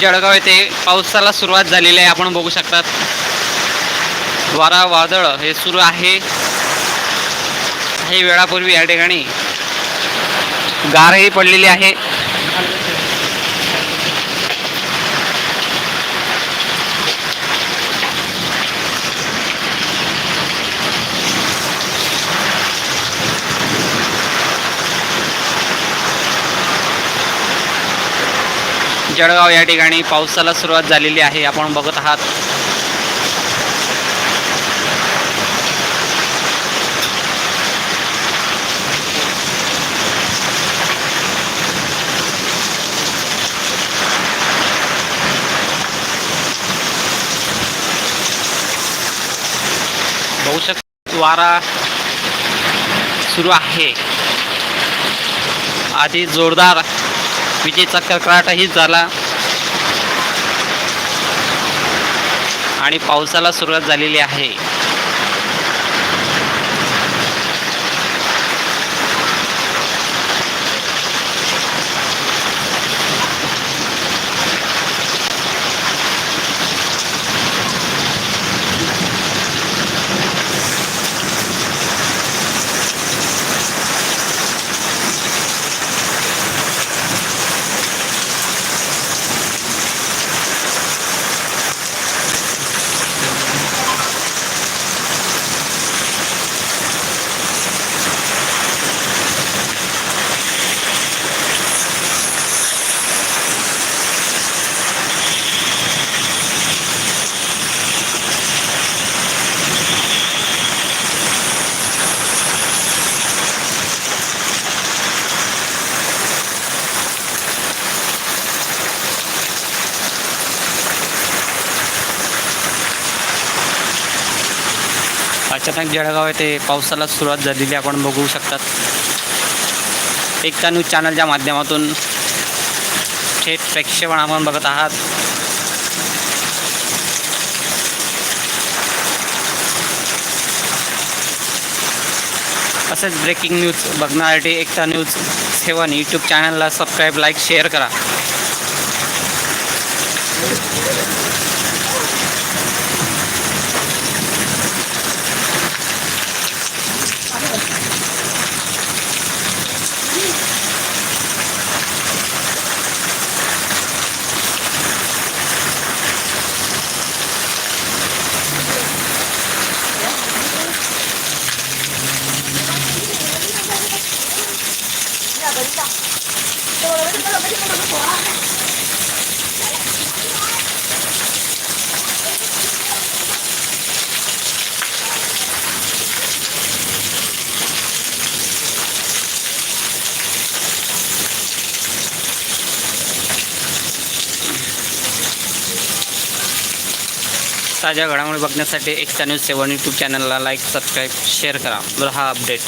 जळगाव येथे पावसाला सुरुवात झालेली आहे. आपण बघू शकतात. वारा वादळ हे सुरू आहे. काही वेळापूर्वी या ठिकाणी गारही पडलेली आहे. जळगाव या ठिकाणी पावसाला सुरुवात झालेली आहे. आपण बघत आहात. बघू शक वारा सुरू आहे. आधी जोरदार विजेचा कडकडाटही झाला. आणि पावसाला सुरुवात झालेली आहे. अचानक जळगाव येथे पावसाला सुरुवात झालेली आपण बघू शकतात. एकता न्यूज चॅनलच्या माध्यमातून थेट प्रेक्षेपण आपण बघत आहात. असेच ब्रेकिंग न्यूज बघण्यासाठी एकता न्यूज सेवन यूट्यूब चॅनलला सबस्क्राईब लाईक शेअर करा. ताज्या घडामोडी बघण्यासाठी एकता न्यूज सेवन यूट्यूब चॅनलला लाईक सबस्क्राईब शेअर करा. बरं हा अपडेट.